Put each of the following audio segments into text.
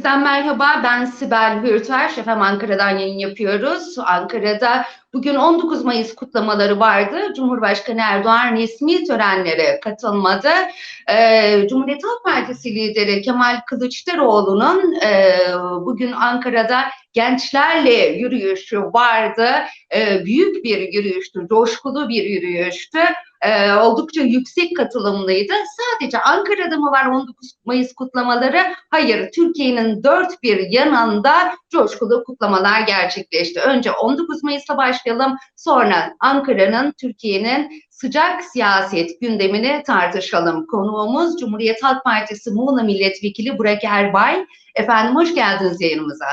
9-8'den merhaba, ben Sibel Hürter. Efendim Ankara'dan yayın yapıyoruz. Ankara'da bugün 19 Mayıs kutlamaları vardı. Cumhurbaşkanı Erdoğan resmi törenlere katılmadı. Ee, Cumhuriyet Halk Partisi lideri Kemal Kılıçdaroğlu'nun e, bugün Ankara'da gençlerle yürüyüşü vardı. E, büyük bir yürüyüştü, coşkulu bir yürüyüştü e, oldukça yüksek katılımlıydı. Sadece Ankara'da mı var 19 Mayıs kutlamaları? Hayır, Türkiye'nin dört bir yanında coşkulu kutlamalar gerçekleşti. Önce 19 Mayıs'la başlayalım, sonra Ankara'nın, Türkiye'nin sıcak siyaset gündemini tartışalım. Konuğumuz Cumhuriyet Halk Partisi Muğla Milletvekili Burak Erbay. Efendim hoş geldiniz yayınımıza.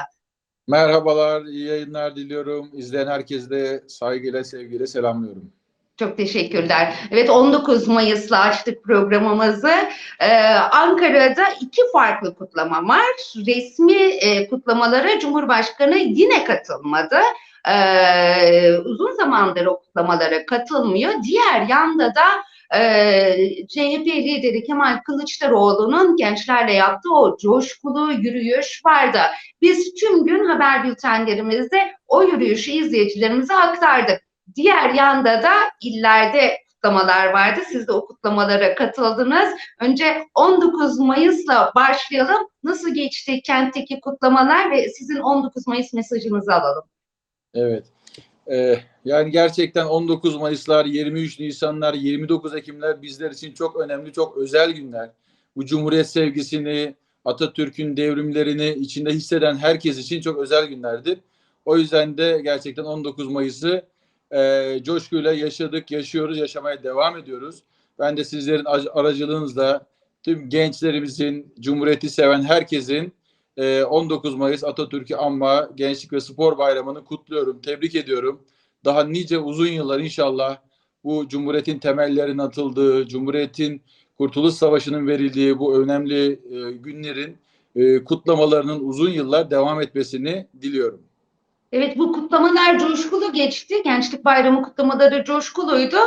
Merhabalar, iyi yayınlar diliyorum. İzleyen herkese de saygıyla, sevgiyle selamlıyorum. Çok teşekkürler. Evet 19 Mayıs'la açtık programımızı. Ee, Ankara'da iki farklı kutlama var. Resmi e, kutlamalara Cumhurbaşkanı yine katılmadı. Ee, uzun zamandır o kutlamalara katılmıyor. Diğer yanda da e, CHP lideri Kemal Kılıçdaroğlu'nun gençlerle yaptığı o coşkulu yürüyüş vardı. Biz tüm gün haber bültenlerimizde o yürüyüşü izleyicilerimize aktardık. Diğer yanda da illerde kutlamalar vardı. Siz de o kutlamalara katıldınız. Önce 19 Mayıs'la başlayalım. Nasıl geçti kentteki kutlamalar ve sizin 19 Mayıs mesajınızı alalım. Evet. Ee, yani gerçekten 19 Mayıslar, 23 Nisanlar, 29 Ekimler bizler için çok önemli, çok özel günler. Bu Cumhuriyet sevgisini, Atatürk'ün devrimlerini içinde hisseden herkes için çok özel günlerdir. O yüzden de gerçekten 19 Mayıs'ı e, coşkuyla yaşadık, yaşıyoruz, yaşamaya devam ediyoruz. Ben de sizlerin aracılığınızla tüm gençlerimizin, Cumhuriyeti seven herkesin e, 19 Mayıs Atatürk'ü anma Gençlik ve Spor Bayramı'nı kutluyorum, tebrik ediyorum. Daha nice uzun yıllar inşallah bu Cumhuriyet'in temellerinin atıldığı, Cumhuriyet'in Kurtuluş Savaşı'nın verildiği bu önemli e, günlerin e, kutlamalarının uzun yıllar devam etmesini diliyorum. Evet bu kutlamalar coşkulu geçti. Gençlik Bayramı kutlamaları coşkuluydu.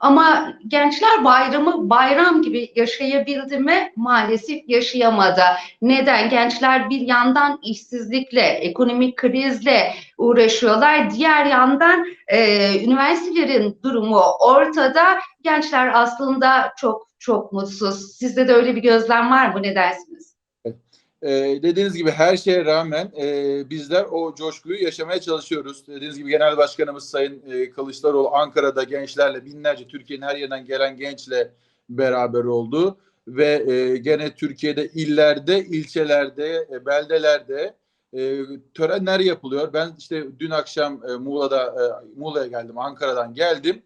Ama gençler bayramı bayram gibi yaşayabildi mi? Maalesef yaşayamadı. Neden? Gençler bir yandan işsizlikle, ekonomik krizle uğraşıyorlar. Diğer yandan e, üniversitelerin durumu ortada. Gençler aslında çok çok mutsuz. Sizde de öyle bir gözlem var mı? Ne dersiniz? Ee, dediğiniz gibi her şeye rağmen e, bizler o coşkuyu yaşamaya çalışıyoruz. Dediğiniz gibi Genel Başkanımız Sayın e, Kılıçdaroğlu Ankara'da gençlerle binlerce Türkiye'nin her yerinden gelen gençle beraber oldu. Ve e, gene Türkiye'de illerde, ilçelerde, e, beldelerde e, törenler yapılıyor. Ben işte dün akşam e, Muğla'da e, Muğla'ya geldim, Ankara'dan geldim.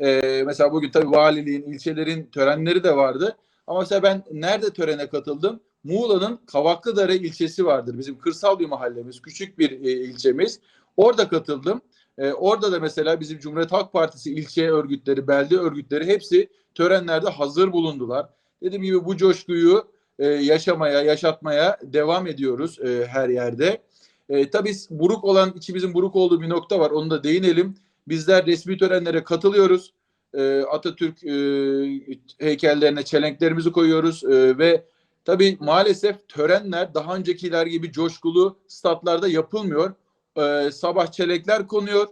E, mesela bugün tabii valiliğin, ilçelerin törenleri de vardı. Ama mesela ben nerede törene katıldım? Muğla'nın Kavaklıdere ilçesi vardır. Bizim kırsal bir mahallemiz, küçük bir e, ilçemiz. Orada katıldım. E, orada da mesela bizim Cumhuriyet Halk Partisi ilçe örgütleri, belde örgütleri hepsi törenlerde hazır bulundular. Dediğim gibi bu coşkuyu e, yaşamaya, yaşatmaya devam ediyoruz e, her yerde. E, tabii buruk olan, içimizin buruk olduğu bir nokta var. Onu da değinelim. Bizler resmi törenlere katılıyoruz. E, Atatürk e, heykellerine çelenklerimizi koyuyoruz e, ve Tabii maalesef törenler daha öncekiler gibi coşkulu statlarda yapılmıyor. Ee, sabah çelekler konuyor.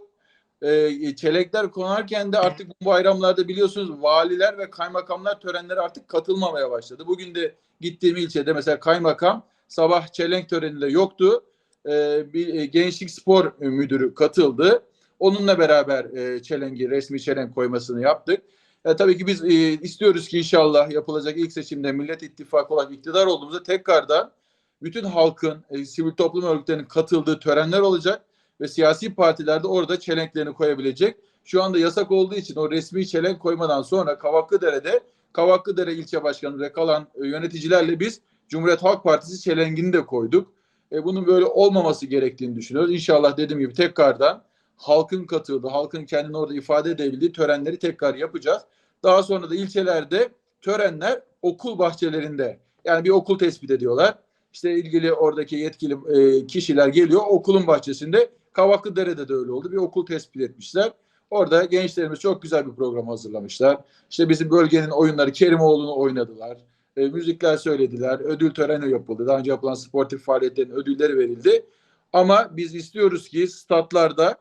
Ee, çelekler konarken de artık bu bayramlarda biliyorsunuz valiler ve kaymakamlar törenlere artık katılmamaya başladı. Bugün de gittiğim ilçede mesela kaymakam sabah çelenk töreninde yoktu. Ee, bir e, gençlik spor müdürü katıldı. Onunla beraber e, çelengi, resmi çelenk koymasını yaptık. E, tabii ki biz e, istiyoruz ki inşallah yapılacak ilk seçimde Millet İttifakı olarak iktidar olduğumuzda tekrardan bütün halkın, e, sivil toplum örgütlerinin katıldığı törenler olacak ve siyasi partiler de orada çelenklerini koyabilecek. Şu anda yasak olduğu için o resmi çelenk koymadan sonra Kavaklıdere'de Kavaklıdere ilçe başkanı ve kalan e, yöneticilerle biz Cumhuriyet Halk Partisi çelengini de koyduk. E, bunun böyle olmaması gerektiğini düşünüyoruz. İnşallah dediğim gibi tekrardan halkın katıldığı, halkın kendini orada ifade edebildiği törenleri tekrar yapacağız. Daha sonra da ilçelerde törenler okul bahçelerinde yani bir okul tespit ediyorlar. İşte ilgili oradaki yetkili e, kişiler geliyor okulun bahçesinde Kavaklıdere'de de öyle oldu. Bir okul tespit etmişler. Orada gençlerimiz çok güzel bir program hazırlamışlar. İşte bizim bölgenin oyunları Kerimoğlu'nu oynadılar. E, müzikler söylediler, ödül töreni yapıldı. Daha önce yapılan sportif faaliyetlerin ödülleri verildi. Ama biz istiyoruz ki statlarda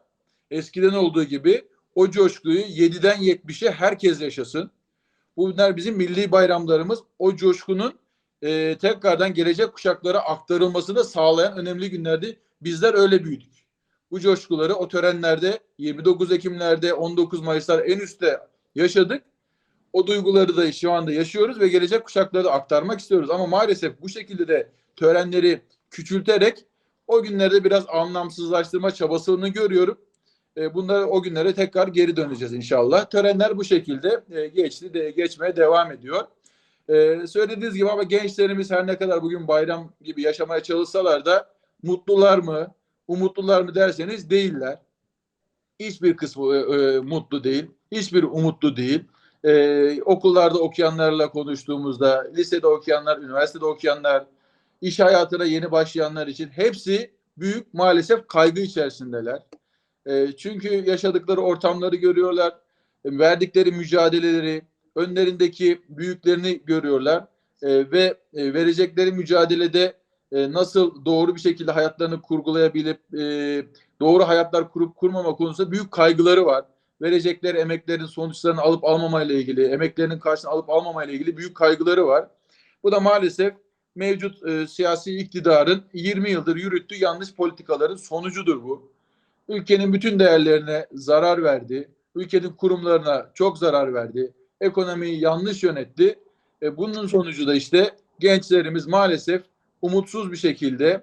eskiden olduğu gibi o coşkuyu 7'den 70'e herkes yaşasın. Bunlar bizim milli bayramlarımız. O coşkunun e, tekrardan gelecek kuşaklara aktarılmasını sağlayan önemli günlerdi. Bizler öyle büyüdük. Bu coşkuları o törenlerde 29 Ekimlerde 19 Mayıslar en üstte yaşadık. O duyguları da şu anda yaşıyoruz ve gelecek kuşaklara aktarmak istiyoruz. Ama maalesef bu şekilde de törenleri küçülterek o günlerde biraz anlamsızlaştırma çabasını görüyorum. E, bunlar o günlere tekrar geri döneceğiz inşallah. Törenler bu şekilde e, geçti, de, geçmeye devam ediyor. E, söylediğiniz gibi ama gençlerimiz her ne kadar bugün bayram gibi yaşamaya çalışsalar da mutlular mı, umutlular mı derseniz değiller. Hiçbir kısmı e, mutlu değil, hiçbir umutlu değil. E, okullarda okuyanlarla konuştuğumuzda, lisede okuyanlar, üniversitede okuyanlar, iş hayatına yeni başlayanlar için hepsi büyük maalesef kaygı içerisindeler. E, çünkü yaşadıkları ortamları görüyorlar, e, verdikleri mücadeleleri, önlerindeki büyüklerini görüyorlar e, ve verecekleri mücadelede nasıl doğru bir şekilde hayatlarını kurgulayabilip doğru hayatlar kurup kurmama konusunda büyük kaygıları var. Verecekleri emeklerin sonuçlarını alıp almamayla ilgili, emeklerinin karşılığını alıp almamayla ilgili büyük kaygıları var. Bu da maalesef mevcut e, siyasi iktidarın 20 yıldır yürüttüğü yanlış politikaların sonucudur bu. Ülkenin bütün değerlerine zarar verdi. Ülkenin kurumlarına çok zarar verdi. Ekonomiyi yanlış yönetti. E, bunun sonucu da işte gençlerimiz maalesef umutsuz bir şekilde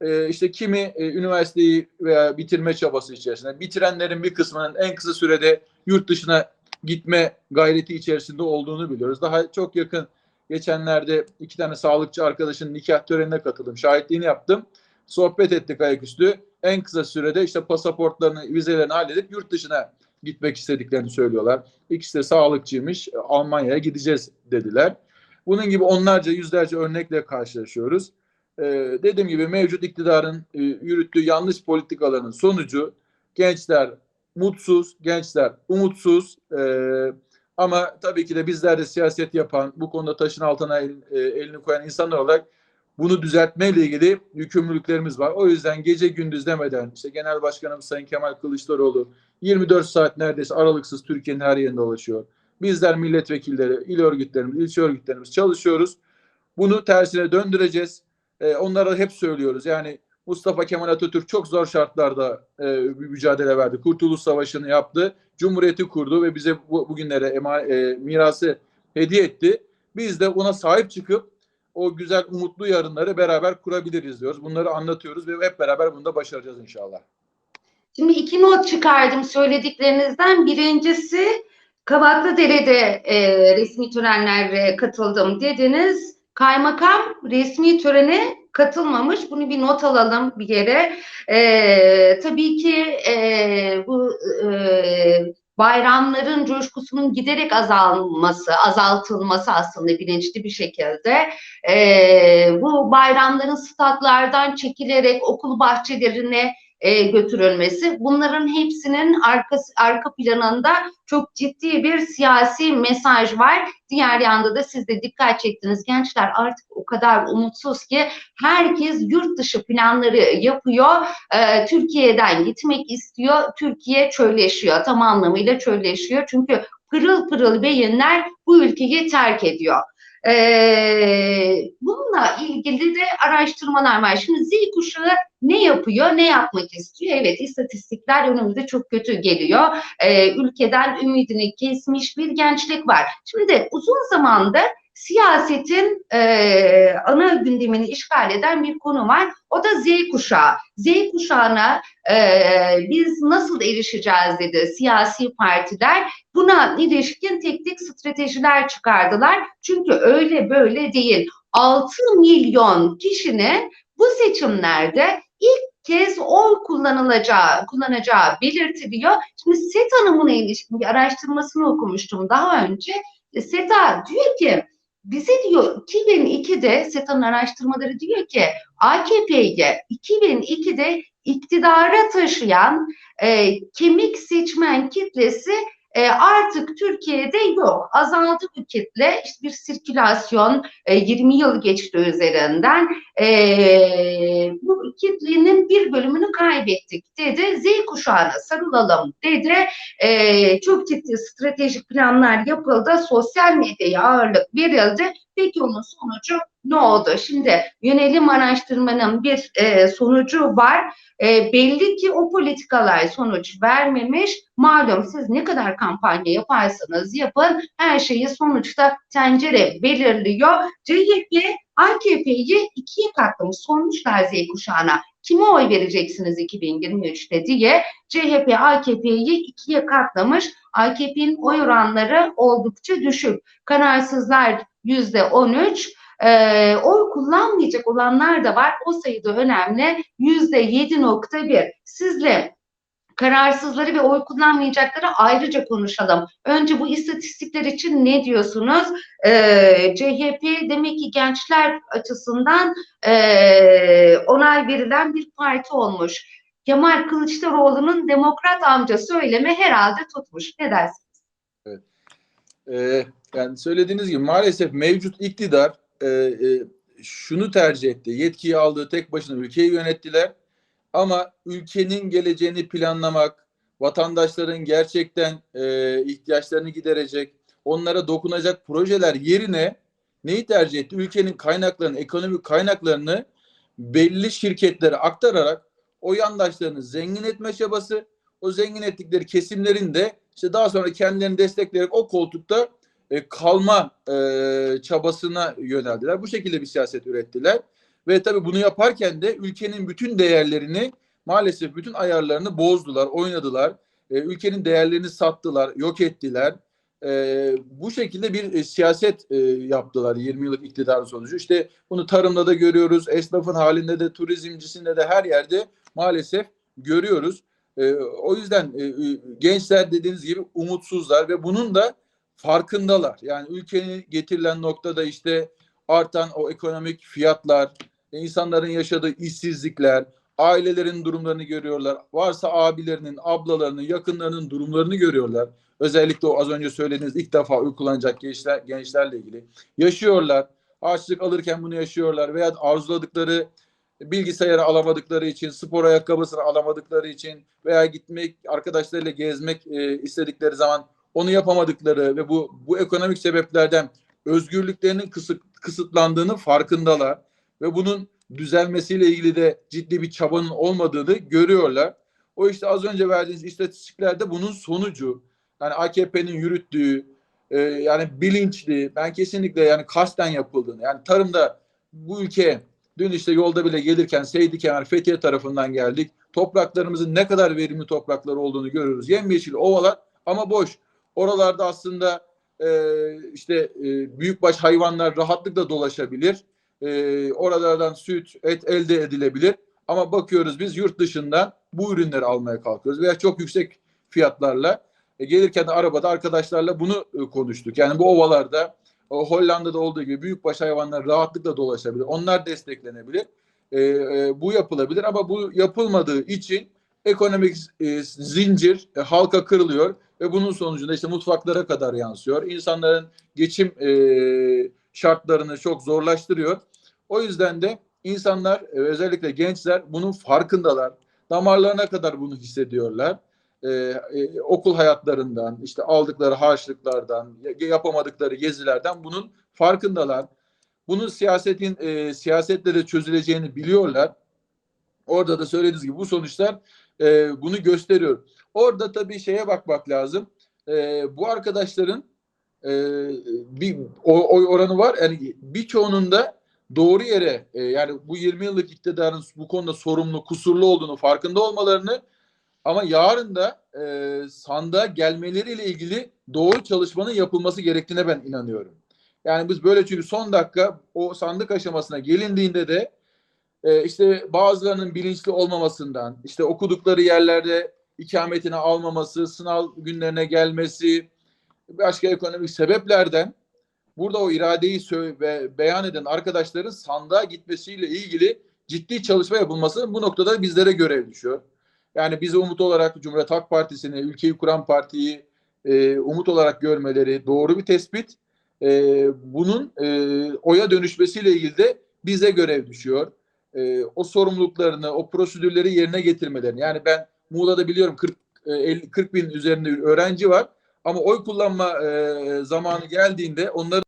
e, işte kimi e, üniversiteyi veya bitirme çabası içerisinde, bitirenlerin bir kısmının en kısa sürede yurt dışına gitme gayreti içerisinde olduğunu biliyoruz. Daha çok yakın geçenlerde iki tane sağlıkçı arkadaşın nikah törenine katıldım, şahitliğini yaptım. Sohbet ettik ayaküstü. En kısa sürede işte pasaportlarını, vizelerini halledip yurt dışına gitmek istediklerini söylüyorlar. İkisi de sağlıkçıymış. Almanya'ya gideceğiz dediler. Bunun gibi onlarca yüzlerce örnekle karşılaşıyoruz. Ee, dediğim gibi mevcut iktidarın e, yürüttüğü yanlış politikaların sonucu gençler mutsuz, gençler umutsuz. Ee, ama tabii ki de bizler de siyaset yapan, bu konuda taşın altına el, e, elini koyan insanlar olarak bunu düzeltmeyle ilgili yükümlülüklerimiz var. O yüzden gece gündüz demeden işte Genel Başkanımız Sayın Kemal Kılıçdaroğlu 24 saat neredeyse aralıksız Türkiye'nin her yerinde dolaşıyor. Bizler milletvekilleri, il örgütlerimiz, ilçe örgütlerimiz çalışıyoruz. Bunu tersine döndüreceğiz. Ee, onlara hep söylüyoruz. Yani Mustafa Kemal Atatürk çok zor şartlarda e, bir mücadele verdi. Kurtuluş Savaşı'nı yaptı. Cumhuriyeti kurdu ve bize bu, bugünlere ema, e, mirası hediye etti. Biz de ona sahip çıkıp o güzel umutlu yarınları beraber kurabiliriz diyoruz. Bunları anlatıyoruz ve hep beraber bunu da başaracağız inşallah. Şimdi iki not çıkardım söylediklerinizden. Birincisi Kavaklıdere'de e, resmi törenlere katıldım dediniz. Kaymakam resmi törene katılmamış. Bunu bir not alalım bir yere. E, tabii ki e, bu e, bayramların coşkusunun giderek azalması, azaltılması aslında bilinçli bir şekilde e, bu bayramların statlardan çekilerek okul bahçelerine e, götürülmesi bunların hepsinin arkası, arka planında çok ciddi bir siyasi mesaj var. Diğer yanda da siz de dikkat çektiniz gençler artık o kadar umutsuz ki herkes yurt dışı planları yapıyor. E, Türkiye'den gitmek istiyor. Türkiye çölleşiyor. Tam anlamıyla çölleşiyor. Çünkü pırıl pırıl beyinler bu ülkeyi terk ediyor. Ee, bununla ilgili de araştırmalar var. Şimdi Z kuşağı ne yapıyor, ne yapmak istiyor? Evet, istatistikler önümüzde çok kötü geliyor. Ee, ülkeden ümidini kesmiş bir gençlik var. Şimdi de uzun zamandır siyasetin e, ana gündemini işgal eden bir konu var. O da Z kuşağı. Z kuşağına e, biz nasıl erişeceğiz dedi siyasi partiler. Buna ilişkin tek tek stratejiler çıkardılar. Çünkü öyle böyle değil. 6 milyon kişinin bu seçimlerde ilk kez oy kullanılacağı, kullanacağı belirtiliyor. Şimdi SET Hanım'ın ilişkin bir araştırmasını okumuştum daha önce. SETA diyor ki bize diyor 2002'de SETA'nın araştırmaları diyor ki AKP'yi 2002'de iktidara taşıyan e, kemik seçmen kitlesi e, artık Türkiye'de yok. Azaldı bu kitle. İşte bir sirkülasyon e, 20 yıl geçti üzerinden. E, bu kitlenin bir bölümünü kaybettik dedi. Z kuşağına sarılalım dedi. E, çok ciddi stratejik planlar yapıldı. Sosyal medyaya ağırlık verildi. Peki onun sonucu ne oldu? Şimdi yönelim araştırmanın bir e, sonucu var. E, belli ki o politikalar sonuç vermemiş. Malum siz ne kadar kampanya yaparsanız yapın her şeyi sonuçta tencere belirliyor. CHP AKP'yi ikiye katlamış sormuşlar Z kuşağına. Kime oy vereceksiniz 2023'te diye CHP AKP'yi ikiye katlamış. AKP'nin oy oranları oldukça düşük. Kararsızlar yüzde 13, e, oy kullanmayacak olanlar da var. O sayıda önemli. Yüzde 7.1. Sizle kararsızları ve oy kullanmayacakları ayrıca konuşalım. Önce bu istatistikler için ne diyorsunuz? Ee, CHP demek ki gençler açısından e, onay verilen bir parti olmuş. Kemal Kılıçdaroğlu'nun demokrat amca söylemi herhalde tutmuş. Ne dersiniz? Ee, yani söylediğiniz gibi maalesef mevcut iktidar e, e, şunu tercih etti. Yetkiyi aldığı tek başına ülkeyi yönettiler. Ama ülkenin geleceğini planlamak, vatandaşların gerçekten e, ihtiyaçlarını giderecek, onlara dokunacak projeler yerine neyi tercih etti? Ülkenin kaynaklarını, ekonomik kaynaklarını belli şirketlere aktararak o yandaşlarını zengin etme çabası, o zengin ettikleri kesimlerin de işte daha sonra kendilerini destekleyerek o koltukta e, kalma e, çabasına yöneldiler. Bu şekilde bir siyaset ürettiler. Ve tabii bunu yaparken de ülkenin bütün değerlerini maalesef bütün ayarlarını bozdular, oynadılar. E, ülkenin değerlerini sattılar, yok ettiler. E, bu şekilde bir e, siyaset e, yaptılar 20 yıllık iktidar sonucu. İşte bunu tarımda da görüyoruz, esnafın halinde de, turizmcisinde de her yerde maalesef görüyoruz. E, o yüzden e, gençler dediğiniz gibi umutsuzlar ve bunun da farkındalar. Yani ülkenin getirilen noktada işte artan o ekonomik fiyatlar, insanların yaşadığı işsizlikler, ailelerin durumlarını görüyorlar. Varsa abilerinin, ablalarının, yakınlarının durumlarını görüyorlar. Özellikle o az önce söylediğiniz ilk defa uygulanacak gençler, gençlerle ilgili. Yaşıyorlar. Açlık alırken bunu yaşıyorlar veya arzuladıkları bilgisayarı alamadıkları için, spor ayakkabısını alamadıkları için veya gitmek, arkadaşlarıyla gezmek e, istedikleri zaman onu yapamadıkları ve bu bu ekonomik sebeplerden özgürlüklerinin kısıt, kısıtlandığını farkındalar ve bunun düzelmesiyle ilgili de ciddi bir çabanın olmadığını görüyorlar. O işte az önce verdiğiniz istatistiklerde bunun sonucu. Yani AKP'nin yürüttüğü e, yani bilinçli ben kesinlikle yani kasten yapıldığını yani tarımda bu ülke dün işte yolda bile gelirken Seydi Kemer Fethiye tarafından geldik. Topraklarımızın ne kadar verimli topraklar olduğunu görüyoruz. Yemyeşil ovalar ama boş. Oralarda aslında e, işte e, büyükbaş hayvanlar rahatlıkla dolaşabilir. E, oralardan süt, et elde edilebilir. Ama bakıyoruz biz yurt dışından bu ürünleri almaya kalkıyoruz veya çok yüksek fiyatlarla e, gelirken de arabada arkadaşlarla bunu e, konuştuk. Yani bu ovalarda o Hollanda'da olduğu gibi büyükbaş hayvanlar rahatlıkla dolaşabilir. Onlar desteklenebilir. E, e, bu yapılabilir ama bu yapılmadığı için ekonomik e, zincir e, halka kırılıyor ve bunun sonucunda işte mutfaklara kadar yansıyor. İnsanların geçim e, şartlarını çok zorlaştırıyor. O yüzden de insanlar e, özellikle gençler bunun farkındalar. Damarlarına kadar bunu hissediyorlar. Ee, okul hayatlarından, işte aldıkları harçlıklardan, yapamadıkları gezilerden bunun farkındalar. Bunun siyasetin e, siyasetle de çözüleceğini biliyorlar. Orada da söylediğiniz gibi bu sonuçlar e, bunu gösteriyor. Orada tabii şeye bakmak lazım. E, bu arkadaşların e, bir oy oranı var. Yani birçoğunun da doğru yere e, yani bu 20 yıllık iktidarın bu konuda sorumlu, kusurlu olduğunu farkında olmalarını ama yarın da e, sandığa gelmeleriyle ilgili doğru çalışmanın yapılması gerektiğine ben inanıyorum. Yani biz böyle çünkü son dakika o sandık aşamasına gelindiğinde de e, işte bazılarının bilinçli olmamasından, işte okudukları yerlerde ikametini almaması, sınav günlerine gelmesi, başka ekonomik sebeplerden burada o iradeyi ve beyan eden arkadaşların sandığa gitmesiyle ilgili ciddi çalışma yapılması bu noktada bizlere görev düşüyor. Yani biz umut olarak Cumhuriyet Halk Partisi'ni, ülkeyi kuran partiyi e, umut olarak görmeleri doğru bir tespit. E, bunun e, oya dönüşmesiyle ilgili de bize görev düşüyor. E, o sorumluluklarını, o prosedürleri yerine getirmelerini. Yani ben Muğla'da biliyorum 40 e, 50 40 bin üzerinde öğrenci var. Ama oy kullanma e, zamanı geldiğinde onları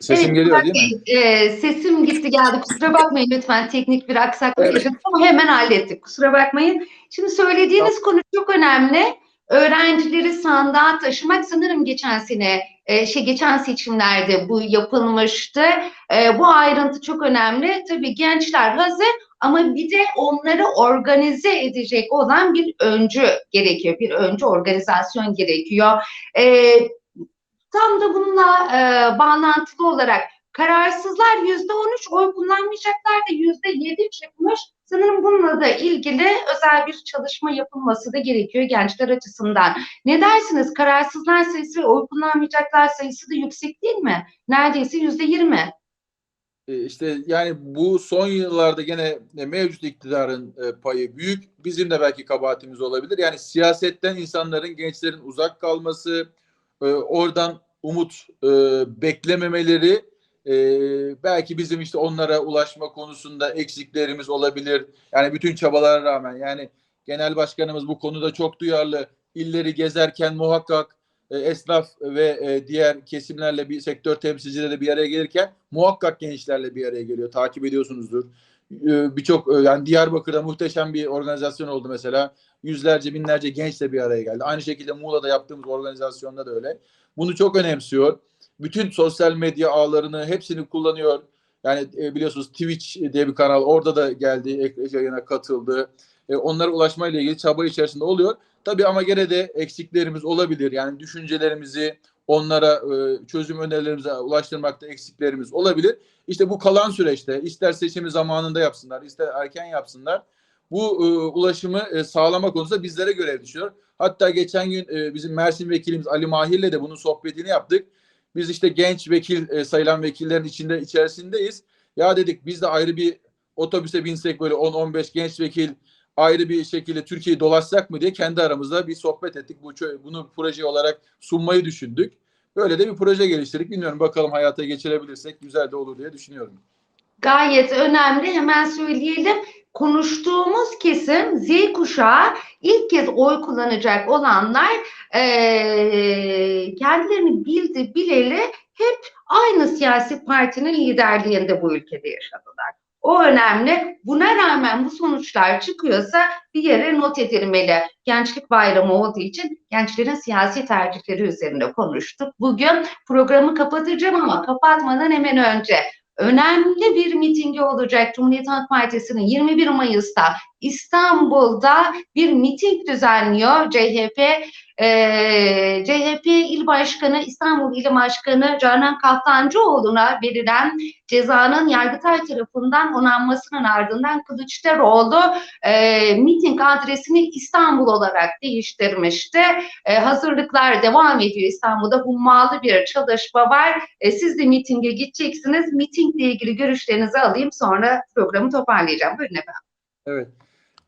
sesim Evet, geliyor değil mi? E, sesim gitti geldi. Kusura bakmayın lütfen teknik bir aksaklık Evet. yaşadık ama hemen hallettik. Kusura bakmayın. Şimdi söylediğiniz konu çok önemli. Öğrencileri sandığa taşımak sanırım geçen sene, e, şey geçen seçimlerde bu yapılmıştı. E, bu ayrıntı çok önemli. Tabii gençler hazır ama bir de onları organize edecek olan bir öncü gerekiyor. Bir öncü organizasyon gerekiyor. E, Tam da bununla e, bağlantılı olarak kararsızlar yüzde on üç, oy kullanmayacaklar da yüzde yedi çıkmış. Sanırım bununla da ilgili özel bir çalışma yapılması da gerekiyor gençler açısından. Ne dersiniz? Kararsızlar sayısı ve oy kullanmayacaklar sayısı da yüksek değil mi? Neredeyse yüzde yirmi. E, işte yani bu son yıllarda gene e, mevcut iktidarın e, payı büyük. Bizim de belki kabahatimiz olabilir. Yani siyasetten insanların, gençlerin uzak kalması, e, oradan umut e, beklememeleri e, belki bizim işte onlara ulaşma konusunda eksiklerimiz olabilir. Yani bütün çabalara rağmen yani genel başkanımız bu konuda çok duyarlı. İlleri gezerken muhakkak e, esnaf ve e, diğer kesimlerle bir sektör temsilcileri bir araya gelirken muhakkak gençlerle bir araya geliyor. Takip ediyorsunuzdur. E, Birçok yani Diyarbakır'da muhteşem bir organizasyon oldu mesela. Yüzlerce binlerce gençle bir araya geldi. Aynı şekilde Muğla'da yaptığımız organizasyonda da öyle. Bunu çok önemsiyor. Bütün sosyal medya ağlarını hepsini kullanıyor. Yani e, biliyorsunuz Twitch diye bir kanal orada da geldi, yayına katıldı. E, onlara ulaşmayla ilgili çaba içerisinde oluyor. Tabii ama gene de eksiklerimiz olabilir. Yani düşüncelerimizi onlara e, çözüm önerilerimize ulaştırmakta eksiklerimiz olabilir. İşte bu kalan süreçte ister seçimi zamanında yapsınlar, ister erken yapsınlar. Bu e, ulaşımı e, sağlama konusunda bizlere görev düşüyor. Hatta geçen gün e, bizim Mersin vekilimiz Ali Mahir'le de bunun sohbetini yaptık. Biz işte genç vekil e, sayılan vekillerin içinde içerisindeyiz. Ya dedik biz de ayrı bir otobüse binsek böyle 10-15 genç vekil ayrı bir şekilde Türkiye'yi dolaşsak mı diye kendi aramızda bir sohbet ettik. Bu bunu proje olarak sunmayı düşündük. Böyle de bir proje geliştirdik. Bilmiyorum bakalım hayata geçirebilirsek güzel de olur diye düşünüyorum. Gayet önemli. Hemen söyleyelim. Konuştuğumuz kesim Z kuşağı ilk kez oy kullanacak olanlar eee, kendilerini bildi bileli hep aynı siyasi partinin liderliğinde bu ülkede yaşadılar. O önemli. Buna rağmen bu sonuçlar çıkıyorsa bir yere not edilmeli. Gençlik bayramı olduğu için gençlerin siyasi tercihleri üzerine konuştuk. Bugün programı kapatacağım ama kapatmadan hemen önce önemli bir mitingi olacak Cumhuriyet Halk Partisi'nin 21 Mayıs'ta İstanbul'da bir miting düzenliyor CHP. Ee, CHP İl Başkanı İstanbul İl Başkanı Canan Kaftancıoğlu'na verilen cezanın Yargıtay tarafından onanmasının ardından Kılıçdaroğlu e, miting adresini İstanbul olarak değiştirmişti. E, hazırlıklar devam ediyor İstanbul'da hummalı bir çalışma var. E, siz de mitinge gideceksiniz. Mitingle ilgili görüşlerinizi alayım sonra programı toparlayacağım. Buyurun efendim. Evet.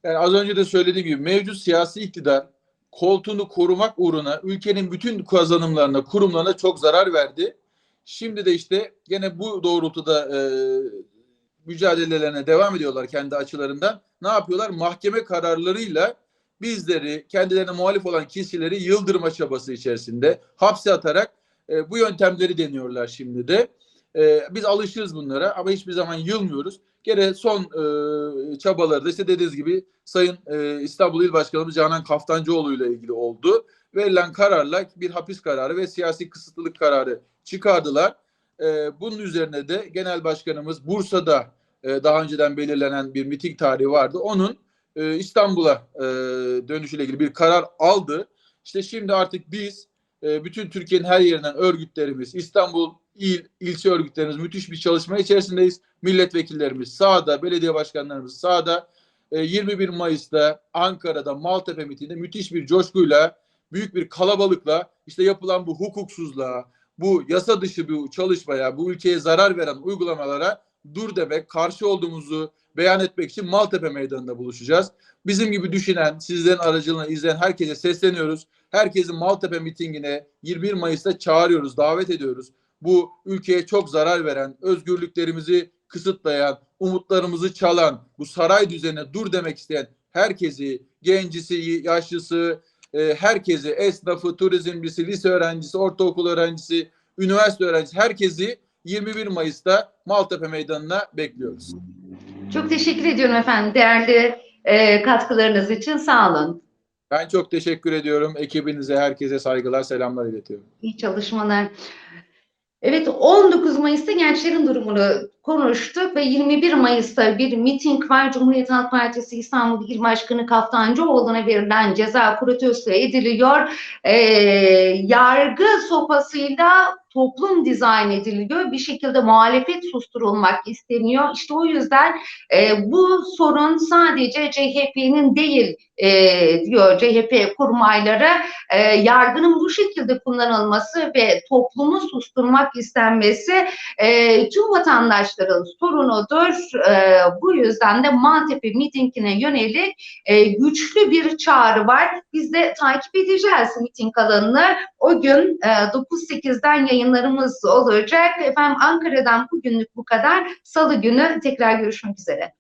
Yani az önce de söylediğim gibi mevcut siyasi iktidar koltuğunu korumak uğruna ülkenin bütün kazanımlarına, kurumlarına çok zarar verdi. Şimdi de işte gene bu doğrultuda e, mücadelelerine devam ediyorlar kendi açılarından. Ne yapıyorlar? Mahkeme kararlarıyla bizleri, kendilerine muhalif olan kişileri yıldırma çabası içerisinde hapse atarak e, bu yöntemleri deniyorlar şimdi de. E, biz alışırız bunlara ama hiçbir zaman yılmıyoruz. Gene son e, çabaları da işte dediğiniz gibi Sayın e, İstanbul İl Başkanımız Canan Kaftancıoğlu ile ilgili oldu. Verilen kararla bir hapis kararı ve siyasi kısıtlılık kararı çıkardılar. E, bunun üzerine de Genel Başkanımız Bursa'da e, daha önceden belirlenen bir miting tarihi vardı. Onun e, İstanbul'a e, dönüşüyle ilgili bir karar aldı. İşte şimdi artık biz e, bütün Türkiye'nin her yerinden örgütlerimiz, İstanbul il, ilçe örgütlerimiz müthiş bir çalışma içerisindeyiz. Milletvekillerimiz sağda, belediye başkanlarımız sağda. E, 21 Mayıs'ta Ankara'da Maltepe mitinginde müthiş bir coşkuyla, büyük bir kalabalıkla işte yapılan bu hukuksuzluğa, bu yasa dışı bu çalışmaya, bu ülkeye zarar veren uygulamalara dur demek, karşı olduğumuzu beyan etmek için Maltepe Meydanı'nda buluşacağız. Bizim gibi düşünen, sizlerin aracılığıyla izleyen herkese sesleniyoruz. Herkesi Maltepe mitingine 21 Mayıs'ta çağırıyoruz, davet ediyoruz. Bu ülkeye çok zarar veren, özgürlüklerimizi kısıtlayan, umutlarımızı çalan, bu saray düzenine dur demek isteyen herkesi, gencisi, yaşlısı, e, herkesi, esnafı, turizmcisi, lise öğrencisi, ortaokul öğrencisi, üniversite öğrencisi, herkesi 21 Mayıs'ta Maltepe Meydanı'na bekliyoruz. Çok teşekkür ediyorum efendim değerli e, katkılarınız için. Sağ olun. Ben çok teşekkür ediyorum. Ekibinize, herkese saygılar, selamlar iletiyorum. İyi çalışmalar. Evet 19 Mayıs'ta gençlerin durumunu konuştuk ve 21 Mayıs'ta bir miting var. Cumhuriyet Halk Partisi İstanbul İl Başkanı Kaftancıoğlu'na verilen ceza protesto ediliyor. Ee, yargı sopasıyla toplum dizayn ediliyor. Bir şekilde muhalefet susturulmak isteniyor. İşte o yüzden e, bu sorun sadece CHP'nin değil e, diyor CHP kurmayları. E, yargının bu şekilde kullanılması ve toplumu susturmak istenmesi e, tüm vatandaşların sorunudur. E, bu yüzden de Maltepe mitingine yönelik e, güçlü bir çağrı var. Biz de takip edeceğiz miting alanını. O gün e, 9-8'den yayınlarımız olacak. Efendim Ankara'dan bugünlük bu kadar. Salı günü tekrar görüşmek üzere.